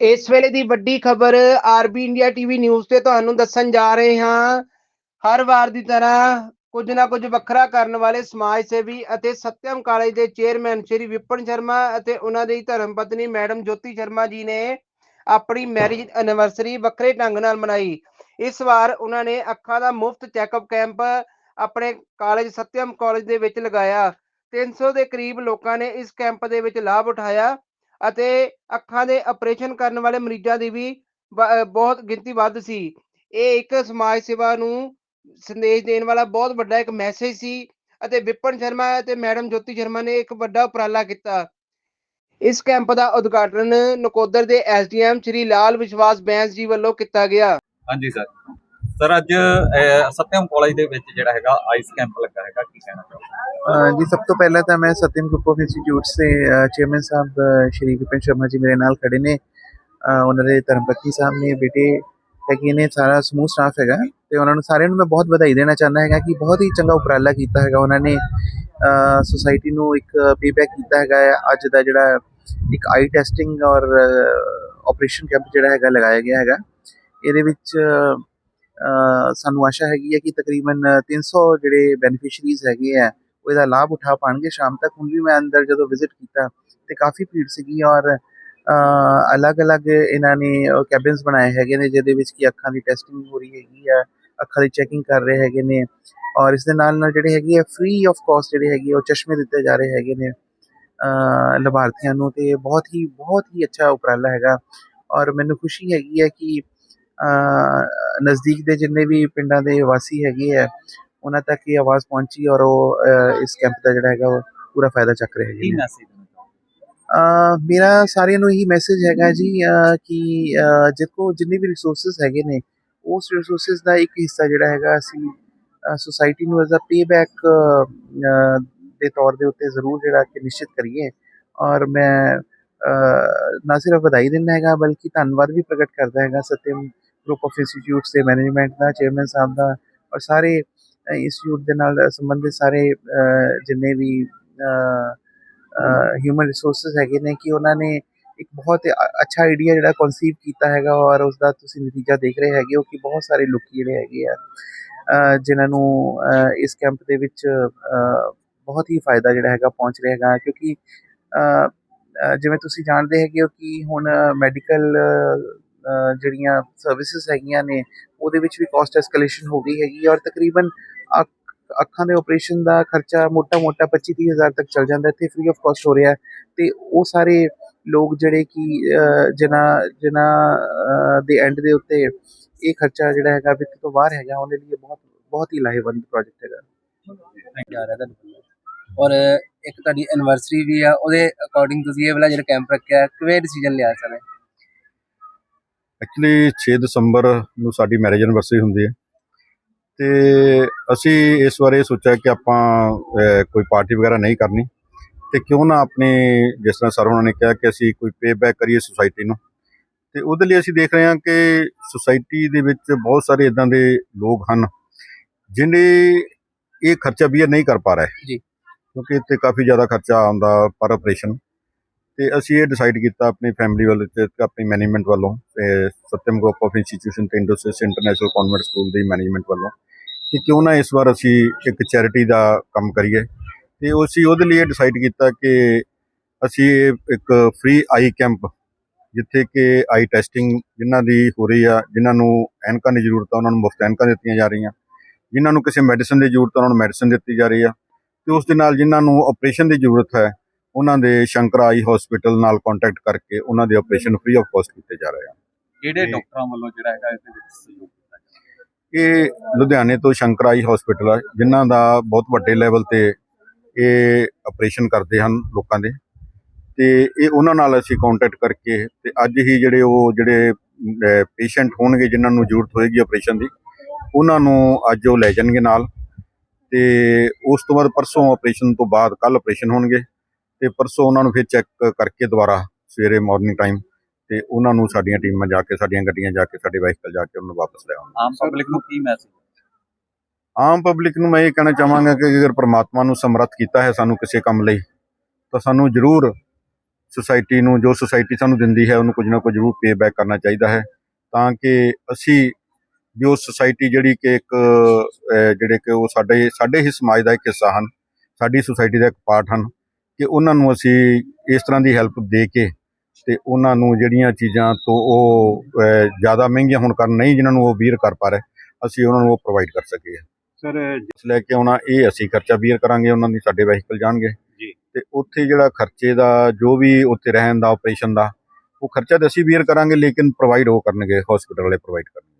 ਇਸ ਵੇਲੇ ਦੀ ਵੱਡੀ ਖਬਰ ਆਰਬੀ ਇੰਡੀਆ ਟੀਵੀ ਨਿਊਜ਼ ਤੇ ਤੁਹਾਨੂੰ ਦੱਸਣ ਜਾ ਰਹੇ ਹਾਂ। ਹਰ ਵਾਰ ਦੀ ਤਰ੍ਹਾਂ ਕੁਝ ਨਾ ਕੁਝ ਵੱਖਰਾ ਕਰਨ ਵਾਲੇ ਸਮਾਜ ਸੇਵੀ ਅਤੇ ਸਤਿਅਮ ਕਾਲਜ ਦੇ ਚੇਅਰਮੈਨ ਸ਼੍ਰੀ ਵਿਪਨ ਸ਼ਰਮਾ ਅਤੇ ਉਹਨਾਂ ਦੀ ਧਰਮ ਪਤਨੀ ਮੈਡਮ ਜੋਤੀ ਸ਼ਰਮਾ ਜੀ ਨੇ ਆਪਣੀ ਮੈਰਿਜ ਐਨੀਵਰਸਰੀ ਵੱਖਰੇ ਢੰਗ ਨਾਲ ਮਨਾਈ। ਇਸ ਵਾਰ ਉਹਨਾਂ ਨੇ ਅੱਖਾਂ ਦਾ ਮੁਫਤ ਚੈੱਕਅਪ ਕੈਂਪ ਆਪਣੇ ਕਾਲਜ ਸਤਿਅਮ ਕਾਲਜ ਦੇ ਵਿੱਚ ਲਗਾਇਆ। 300 ਦੇ ਕਰੀਬ ਲੋਕਾਂ ਨੇ ਇਸ ਕੈਂਪ ਦੇ ਵਿੱਚ ਲਾਭ ਉਠਾਇਆ। ਅਤੇ ਅੱਖਾਂ ਦੇ ਆਪਰੇਸ਼ਨ ਕਰਨ ਵਾਲੇ ਮਰੀਜ਼ਾਂ ਦੀ ਵੀ ਬਹੁਤ ਗਿਣਤੀ ਵੱਧ ਸੀ। ਇਹ ਇੱਕ ਸਮਾਜ ਸੇਵਾ ਨੂੰ ਸੰਦੇਸ਼ ਦੇਣ ਵਾਲਾ ਬਹੁਤ ਵੱਡਾ ਇੱਕ ਮੈਸੇਜ ਸੀ ਅਤੇ ਵਿਪਨ ਸ਼ਰਮਾ ਅਤੇ ਮੈਡਮ ਜੋਤੀ ਸ਼ਰਮਾ ਨੇ ਇੱਕ ਵੱਡਾ ਉਪਰਾਲਾ ਕੀਤਾ। ਇਸ ਕੈਂਪ ਦਾ ਉਦਘਾਟਨ ਨਕੋਦਰ ਦੇ ਐਸਡੀਐਮ ਸ਼੍ਰੀ ਲਾਲ ਵਿਸ਼ਵਾਸ ਬੈਂਸ ਜੀ ਵੱਲੋਂ ਕੀਤਾ ਗਿਆ। ਹਾਂਜੀ ਸਰ। ਸਰ ਅੱਜ ਅਹ, ਸਤਿਅਮ ਕਾਲਜ ਦੇ ਵਿੱਚ ਜਿਹੜਾ ਹੈਗਾ ਆਈਸ ਕੈਂਪ ਲੱਗਾ ਹੈਗਾ ਕੀ ਕਹਿਣਾ ਚਾਹੋਗੇ? ਜੀ ਸਭ ਤੋਂ ਪਹਿਲਾਂ ਤਾਂ ਮੈਂ ਸਤਿਅਮ ਗਰੁੱਪ ਆਫ ਇੰਸਟੀਚਿਊਟਸ ਦੇ ਚੇਅਰਮੈਨ ਸਾਹਿਬ ਸ਼੍ਰੀ ਵਿਪਨ ਸ਼ਰਮਾ ਜੀ ਮੇਰੇ ਨਾਲ ਖੜੇ ਨੇ। ਉਹਨਾਂ ਦੇ ਧਰਮਪਤੀ ਸਾਹਿਬ ਨੇ ਬੇਟੇ ਹੈਗੇ ਨੇ ਸਾਰਾ ਸਮੂਹ ਸਟਾਫ ਹੈਗਾ। ਤੇ ਉਹਨਾਂ ਨੂੰ ਸਾਰਿਆਂ ਨੂੰ ਮੈਂ ਬਹੁਤ ਵਧਾਈ ਦੇਣਾ ਚਾਹੁੰਦਾ ਹੈਗਾ ਕਿ ਬਹੁਤ ਹੀ ਚੰਗਾ ਉਪਰਾਲਾ ਕੀਤਾ ਹੈਗਾ ਉਹਨਾਂ ਨੇ। ਸੋਸਾਇਟੀ ਨੂੰ ਇੱਕ ਪੇਬੈਕ ਕੀਤਾ ਹੈਗਾ ਹੈ। ਅੱਜ ਦਾ ਜਿਹੜਾ ਇੱਕ ਆਈ ਟੈਸਟਿੰਗ ਔਰ ਆਪਰੇਸ਼ਨ ਕੈਂਪ ਜਿਹੜਾ ਹੈਗਾ ਲਗਾਇਆ ਗਿਆ ਹੈਗਾ। ਇਹਦੇ ਵਿੱਚ ਸਾਨੂੰ ਆਸ਼ਾ ਹੈਗੀ ਹੈ ਕਿ ਤਕਰੀਬਨ 300 ਜਿਹੜੇ ਬੈਨੀਫੀਸ਼ੀਅਰੀਜ਼ ਹੈਗੇ ਆ ਉਹਦਾ ਲਾਭ ਉਠਾ ਪਾਣਗੇ। ਸ਼ਾਮ ਤੱਕ ਹੁਣ ਵੀ ਮੈਂ ਅੰਦਰ ਜਦੋਂ ਵਿਜ਼ਿਟ ਕੀਤਾ ਤੇ ਕਾਫੀ ਭੀੜ ਸੀਗੀ ਔਰ ਅਲੱਗ-ਅਲੱਗ ਇਹਨਾਂ ਨੇ ਕੈਬਿਨਸ ਬਣਾਏ ਹੈਗੇ ਨੇ ਜਿਹਦੇ ਵਿੱਚ ਕਿ ਅੱਖਾਂ ਦੀ ਟੈਸਟਿੰਗ ਹੋ ਰਹੀ ਹੈਗੀ ਆ ਅੱਖਾਂ ਦੀ ਚੈਕਿੰਗ ਕਰ ਰਹੇ ਹੈਗੇ ਨੇ ਔਰ ਇਸ ਦੇ ਨਾਲ ਨਾਲ ਜਿਹੜੇ ਹੈਗੇ ਆ ਫ੍ਰੀ ਆਫ ਕਾਸਟ ਜਿਹੜੇ ਹੈਗੇ ਆ, ਉਹ ਚਸ਼ਮੇ ਦਿੱਤੇ ਜਾ ਰਹੇ ਹੈਗੇ ਨੇ ਅਹ ਲਾਭਾਰਥੀਆਂ ਨੂੰ ਤੇ ਬਹੁਤ ਹੀ ਬਹੁਤ ਹੀ ਅੱਛਾ ਉਪਰਾਲਾ ਹੈਗਾ ਔਰ ਮੈਨੂੰ ਖੁਸ਼ੀ ਹੈਗੀ ਹੈ ਕਿ ਨਜ਼ਦੀਕ ਦੇ ਜਿੰਨੇ ਵੀ ਪਿੰਡਾਂ ਦੇ ਵਾਸੀ ਹੈਗੇ ਆ ਉਹਨਾਂ ਤੱਕ ਇਹ ਆਵਾਜ਼ ਪਹੁੰਚੀ ਔਰ ਉਹ ਇਸ ਕੈਂਪ ਦਾ ਜਿਹੜਾ ਹੈਗਾ ਉਹ ਪੂਰਾ ਫਾਇਦਾ ਚੱਕ ਰਹੇ ਹੈਗੇ ਨੇ। ਮੇਰਾ ਸਾਰਿਆਂ ਨੂੰ ਇਹੀ ਮੈਸੇਜ ਹੈਗਾ ਜੀ ਕਿ ਜਿੱਥੋਂ ਜਿੰਨੇ ਵੀ ਰਿਸੋਰਸਸ ਹੈਗੇ ਨੇ ਉਸ ਰਿਸੋਰਸਸ ਦਾ ਇੱਕ ਹਿੱਸਾ ਜਿਹੜਾ ਹੈਗਾ ਅਸੀਂ ਸੋਸਾਇਟੀ ਨੂੰ ਐਜ਼ ਅ ਪੇਬੈਕ ਦੇ ਤੌਰ ਦੇ ਉੱਤੇ ਜ਼ਰੂਰ ਜਿਹੜਾ ਕਿ ਨਿਸ਼ਚਿਤ ਕਰੀਏ। ਔਰ ਮੈਂ ਨਾ ਸਿਰਫ ਵਧਾਈ ਦਿੰਦਾ ਹੈਗਾ ਬਲਕਿ ਧੰਨਵਾਦ ਵੀ ਪ੍ਰਗਟ ਕਰਦਾ ਹੈਗਾ ਸਤਿਅਮ ਗਰੁੱਪ ਆਫ ਇੰਸਟੀਚਿਊਟਸ ਦੇ ਮੈਨੇਜਮੈਂਟ ਦਾ ਚੇਅਰਮੈਨ ਸਾਹਿਬ ਦਾ ਔਰ ਸਾਰੇ ਇੰਸਟੀਚਿਊਟ ਦੇ ਨਾਲ ਸੰਬੰਧਿਤ ਸਾਰੇ ਜਿੰਨੇ ਵੀ ਹਿਊਮਨ ਰਿਸੋਰਸਸ ਹੈਗੇ ਨੇ ਕਿ ਉਹਨਾਂ ਨੇ ਇੱਕ ਬਹੁਤ ਅੱਛਾ ਆਈਡੀਆ ਜਿਹੜਾ ਕਨਸੀਵ ਕੀਤਾ ਹੈਗਾ ਔਰ ਉਸ ਦਾ ਤੁਸੀਂ ਨਤੀਜਾ ਦੇਖ ਰਹੇ ਹੈਗੇ ਹੋ ਕਿ ਬਹੁਤ ਸਾਰੇ ਲੋਕ ਜਿਹੜੇ ਹੈਗੇ ਆ, ਅਹ, ਜਿਨ੍ਹਾਂ ਨੂੰ ਇਸ ਕੈਂਪ ਦੇ ਵਿੱਚ ਬਹੁਤ ਹੀ ਫਾਇਦਾ ਜਿਹੜਾ ਹੈਗਾ ਪਹੁੰਚ ਰਿਹਾ ਹੈਗਾ ਕਿਉਂਕਿ ਜਿਵੇਂ ਤੁਸੀਂ ਜਾਣਦੇ ਹੈਗੇ ਹੋ ਕਿ ਹੁਣ ਮੈਡੀਕਲ ਜਿਹੜੀਆਂ ਸਰਵਿਸਿਜ਼ ਹੈਗੀਆਂ ਨੇ, ਉਹਦੇ ਵਿੱਚ ਵੀ ਕਾਸਟ ਐਸਕੇਲੇਸ਼ਨ ਹੋ ਗਈ ਹੈਗੀ ਔਰ ਤਕਰੀਬਨ ਅੱਖ- ਅੱਖਾਂ ਦੇ ਆਪਰੇਸ਼ਨ ਦਾ ਖਰਚਾ ਮੋਟਾ-ਮੋਟਾ 25 ਹਜ਼ਾਰ ਤੱਕ ਚੱਲ ਜਾਂਦਾ, ਇੱਥੇ ਫ੍ਰੀ ਆਫ ਕਾਸਟ ਹੋ ਰਿਹਾ ਹੈ। ਤੇ ਉਹ ਸਾਰੇ ਲੋਕ ਜਿਹੜੇ ਕਿ ਜਿਨ੍ਹਾਂ ਜਿਨ੍ਹਾਂ ਦੇ ਐਂਡ ਦੇ ਉੱਤੇ ਇਹ ਖਰਚਾ ਜਿਹੜਾ ਹੈਗਾ ਵਿੱਤ ਤੋਂ ਬਾਹਰ ਹੈਗਾ, ਉਹਦੇ ਲਈ ਇਹ ਬਹੁਤ ਬਹੁਤ ਹੀ ਲਾਹੇਵੰਦ ਪ੍ਰੋਜੈਕਟ ਹੈਗਾ। ਜਾ ਰਿਹਾ ਤੁਹਾਡੇ। ਔਰ ਇੱਕ ਤੁਹਾਡੀ ਐਨਵਰਸਰੀ ਵੀ ਆ, ਉਹਦੇ ਅਕੋਰਡਿੰਗ ਤੁਸੀਂ ਇਹ ਵਾਲਾ ਜਿਹੜਾ ਕੈਂਪ ਰੱਖਿਆ, ਕਿਵੇਂ ਡਿਸੀਜਨ ਲਿਆ ਸਰ? ਐਕਚੁਅਲੀ 6 ਦਸੰਬਰ ਨੂੰ ਸਾਡੀ ਮੈਰਿਜ ਐਨਵਰਸਰੀ ਹੁੰਦੀ ਹੈ। ਤੇ ਅਸੀਂ ਇਸ ਬਾਰੇ ਸੋਚਿਆ ਕਿ ਆਪਾਂ ਕੋਈ ਪਾਰਟੀ ਵਗੈਰਾ ਨਹੀਂ ਕਰਨੀ। ਤੇ ਕਿਉਂ ਨਾ ਆਪਣੀ ਜਿਸ ਤਰ੍ਹਾਂ ਸਰ ਉਹਨਾਂ ਨੇ ਕਿਹਾ ਕਿ ਅਸੀਂ ਕੋਈ ਪੇ ਬੈਕ ਕਰੀਏ ਸੁਸਾਇਟੀ ਨੂੰ। ਤੇ ਉਹਦੇ ਲਈ ਅਸੀਂ ਦੇਖ ਰਹੇ ਹਾਂ ਕਿ ਸੁਸਾਇਟੀ ਦੇ ਵਿੱਚ ਬਹੁਤ ਸਾਰੇ ਇਦਾਂ ਦੇ ਲੋਕ ਹਨ ਜਿਹੜੇ ਇਹ ਖਰਚਾ ਵੀ ਨਹੀਂ ਕਰ ਪਾ ਰਹੇ। ਜੀ। ਕਿਉਂਕਿ ਇੱਥੇ ਕਾਫੀ ਜ਼ਿਆਦਾ ਖਰਚਾ ਆਉਂਦਾ ਪਰ ਆਪਰੇਸ਼ਨ ਤੇ ਅਸੀਂ ਇਹ ਡਿਸਾਈਡ ਕੀਤਾ ਆਪਣੀ ਫੈਮਿਲੀ ਵੱਲੋਂ ਤੇ ਆਪਣੀ ਮੈਨੇਜਮੈਂਟ ਵੱਲੋਂ ਸਤਿਮ ਗਰੁੱਪ ਆਫ ਇੰਸਟੀਟਿਊਸ਼ਨ ਤੇ ਇੰਡੋਸਿਸ ਇੰਟਰਨੈਸ਼ਨਲ ਕਨਵੈਂਟ ਸਕੂਲ ਦੀ ਮੈਨੇਜਮੈਂਟ ਵੱਲੋਂ ਕਿ ਕਿਉਂ ਨਾ ਇਸ ਵਾਰ ਅਸੀਂ ਇੱਕ ਚੈਰਿਟੀ ਦਾ ਕੰਮ ਕਰੀਏ। ਤੇ ਅਸੀਂ ਉਹਦੇ ਲਈ ਇਹ ਡਿਸਾਈਡ ਕੀਤਾ ਕਿ ਅਸੀਂ ਇੱਕ ਫ੍ਰੀ ਆਈ ਕੈਂਪ ਜਿੱਥੇ ਕਿ ਆਈ ਟੈਸਟਿੰਗ ਜਿਨ੍ਹਾਂ ਦੀ ਹੋ ਰਹੀ ਆ, ਜਿਨ੍ਹਾਂ ਨੂੰ ਐਨਕਾਂ ਦੀ ਜ਼ਰੂਰਤ ਆ, ਉਹਨਾਂ ਨੂੰ ਮੁਫਤ ਐਨਕਾਂ ਦਿੱਤੀਆਂ ਜਾ ਰਹੀਆਂ। ਜਿਨ੍ਹਾਂ ਨੂੰ ਕਿਸੇ ਮੈਡੀਸਨ ਦੀ ਜ਼ਰੂਰਤ ਆ, ਉਹਨਾਂ ਨੂੰ ਮੈਡੀਸਨ ਦਿੱਤੀ ਜਾ ਰਹੀ ਆ। ਤੇ ਉਸ ਦੇ ਨਾਲ ਜਿਨ੍ਹਾਂ ਨੂੰ ਆਪਰੇਸ਼ਨ ਦੀ ਜ਼ਰੂਰਤ ਹੈ ਉਹਨਾਂ ਦੇ ਸ਼ੰਕਰ ਆਈ ਹਸਪੀਟਲ ਨਾਲ ਕੰਟੈਕਟ ਕਰਕੇ ਉਹਨਾਂ ਦੇ ਆਪਰੇਸ਼ਨ ਫ੍ਰੀ ਆਫ ਕਾਸਟ ਕੀਤੇ ਜਾ ਰਹੇ ਆ। ਕਿਹੜੇ। ਡਾਕਟਰਾਂ ਵੱਲੋਂ ਜਿਹੜਾ ਹੈਗਾ ਇਸ ਦੇ ਵਿੱਚ ਸਹਿਯੋਗ ਕੀਤਾ ਜਾ ਇਹ ਲੁਧਿਆਣੇ ਤੋਂ ਸ਼ੰਕਰ ਆਈ ਹਸਪੀਟਲ ਆ ਜਿਨ੍ਹਾਂ ਦਾ ਬਹੁਤ ਵੱਡੇ ਲੈਵਲ ਤੇ ਇਹ ਆਪਰੇਸ਼ਨ ਕਰਦੇ ਹਨ ਲੋਕਾਂ ਦੇ। ਤੇ ਇਹ ਉਹਨਾਂ ਨਾਲ ਅਸੀਂ ਕੰਟੈਕਟ ਕਰਕੇ ਤੇ ਅੱਜ ਹੀ ਜਿਹੜੇ ਉਹ ਜਿਹੜੇ ਪੇਸ਼ੈਂਟ ਹੋਣਗੇ ਜਿਨ੍ਹਾਂ ਨੂੰ ਜ਼ਰੂਰਤ ਹੋਏਗੀ ਆਪਰੇਸ਼ਨ ਦੀ ਉਹਨਾਂ ਨੂੰ ਅੱਜ ਉਹ ਲੈ ਜਾਣਗੇ ਨਾਲ। ਤੇ ਉਸ ਤੋਂ ਬਾਅਦ ਪਰਸੋਂ ਆਪਰੇਸ਼ਨ ਤੋਂ ਬਾਅਦ ਕੱਲ ਆਪਰੇਸ਼ਨ ਹੋਣਗੇ। ਤੇ ਪਰਸੋਂ ਉਹਨਾਂ ਨੂੰ ਫਿਰ ਚੈੱਕ ਕਰਕੇ ਦੁਬਾਰਾ ਸਵੇਰੇ ਮਾਰਨਿੰਗ ਟਾਈਮ ਤੇ ਉਹਨਾਂ ਨੂੰ ਸਾਡੀਆਂ ਟੀਮਾਂ ਜਾ ਕੇ ਸਾਡੀਆਂ ਗੱਡੀਆਂ ਜਾ ਕੇ ਸਾਡੇ ਵਾਹੀਕਲ ਜਾ ਕੇ ਉਹਨਾਂ ਨੂੰ ਵਾਪਸ ਲੈ ਆਉਣਗੇ ਆਮ ਪਬਲਿਕ ਨੂੰ ਕੀ ਮੈਸੇਜ ਆਮ ਪਬਲਿਕ ਨੂੰ ਮੈਂ ਇਹ ਕਹਿਣਾ ਚਾਹਾਂਗਾ ਕਿ ਅਗਰ ਪ੍ਰਮਾਤਮਾ ਨੂੰ ਸਮਰੱਥ ਕੀਤਾ ਹੈ ਸਾਨੂੰ ਕਿਸੇ ਕੰਮ ਲਈ ਤਾਂ ਸਾਨੂੰ ਜ਼ਰੂਰ ਸੁਸਾਇਟੀ ਨੂੰ ਜੋ ਸੁਸਾਇਟੀ ਸਾਨੂੰ ਦਿੰਦੀ ਹੈ ਉਹਨੂੰ ਕੁਝ ਨਾ ਕੁਝ ਜ਼ਰੂਰ ਪੇ ਬੈਕ ਕਰਨਾ ਚਾਹੀਦਾ ਹੈ ਤਾਂ ਕਿ ਅਸੀਂ ਵੀ ਉਹ ਸੁਸਾਇਟੀ ਜਿਹੜੀ ਕਿ ਇੱਕ ਜਿਹੜੇ ਕਿ ਉਹ ਸਾਡੇ ਸਾਡੇ ਹੀ ਸਮਾਜ ਦਾ ਇੱਕ ਹਿੱਸਾ ਹਨ ਸਾਡੀ ਸੁਸਾਇਟੀ ਦਾ ਇੱਕ ਪਾਰਟ ਹਨ ਕਿ ਉਹਨਾਂ ਨੂੰ ਅਸੀਂ ਇਸ ਤਰ੍ਹਾਂ ਦੀ ਹੈਲਪ ਦੇ ਕੇ ਤੇ ਉਹਨਾਂ ਨੂੰ ਜਿਹੜੀਆਂ ਚੀਜ਼ਾਂ ਤੋਂ ਉਹ ਜ਼ਿਆਦਾ ਮਹਿੰਗੀਆਂ ਹੋਣ ਕਾਰਨ ਨਹੀਂ ਜਿਨ੍ਹਾਂ ਨੂੰ ਉਹ ਵੀਰ ਕਰ ਪਾ ਰਹੇ ਅਸੀਂ ਉਹਨਾਂ ਨੂੰ ਉਹ ਪ੍ਰੋਵਾਈਡ ਕਰ ਸਕੀਏ। ਸਰ ਜਿਸ ਲੈ ਕੇ ਆਉਣਾ ਇਹ ਅਸੀਂ ਖਰਚਾ ਬੀਅਰ ਕਰਾਂਗੇ ਉਹਨਾਂ ਦੀ ਸਾਡੇ ਵਹੀਕਲ ਜਾਣਗੇ। ਜੀ। ਤੇ ਉੱਥੇ ਜਿਹੜਾ ਖਰਚੇ ਦਾ ਜੋ ਵੀ ਉੱਥੇ ਰਹਿਣ ਦਾ ਆਪਰੇਸ਼ਨ ਦਾ ਉਹ ਖਰਚਾ ਤਾਂ ਅਸੀਂ ਬੀਅਰ ਕਰਾਂਗੇ ਲੇਕਿਨ ਪ੍ਰੋਵਾਈਡ ਉਹ ਕਰਨਗੇ ਹਸਪੀਟਲ ਵਾਲੇ ਪ੍ਰੋਵਾਈਡ ਕਰਨਗੇ।